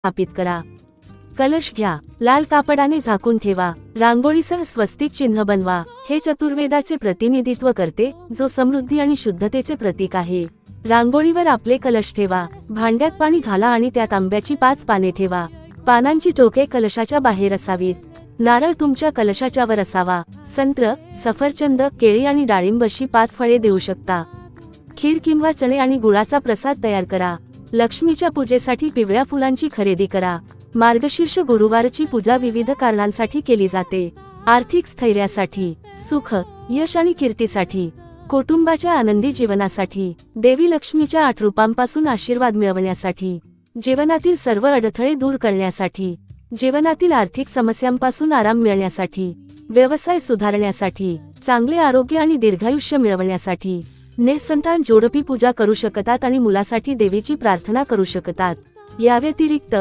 स्थापित करा. कलश घ्या. लाल कापडाने झाकून ठेवा. रांगोळीसह स्वस्तिक चिन्ह बनवा. हे चतुर्वेदाचे प्रतिनिधित्व करते जो समृद्धी आणि शुद्धतेचे प्रतीक आहे. रांगोळीवर आपले कलश ठेवा. भांड्यात पाणी घाला आणि त्यात आंब्याची पाच पाने ठेवा. पानांची टोके कलशाच्या बाहेर असावीत. नारळ तुमच्या कलशाच्या वर असावा. संत्र सफरचंद केळी आणि डाळिंबशी पाच फळे देऊ शकता. खीर किंवा चणे आणि गुळाचा प्रसाद तयार करा. लक्ष्मीच्या पूजेसाठी पिवळ्या फुलांची खरेदी करा. मार्गशीर्ष गुरुवारची पूजा विविध कारणांसाठी केली जाते. आर्थिक स्थैर्यासाठी सुख यश आणि कीर्तीसाठी कुटुंबाच्या आनंदी जीवनासाठी देवी लक्ष्मीच्या आठ रूपांपासून आशीर्वाद मिळवण्यासाठी जीवनातील सर्व अडथळे दूर करण्यासाठी जीवनातील आर्थिक समस्यांपासून आराम मिळण्यासाठी व्यवसाय सुधारण्यासाठी चांगले आरोग्य आणि दीर्घायुष्य मिळवण्यासाठी निसंतान जोडपी पूजा करू शकतात आणि मुलासाठी देवीची प्रार्थना करू शकतात. या व्यतिरिक्त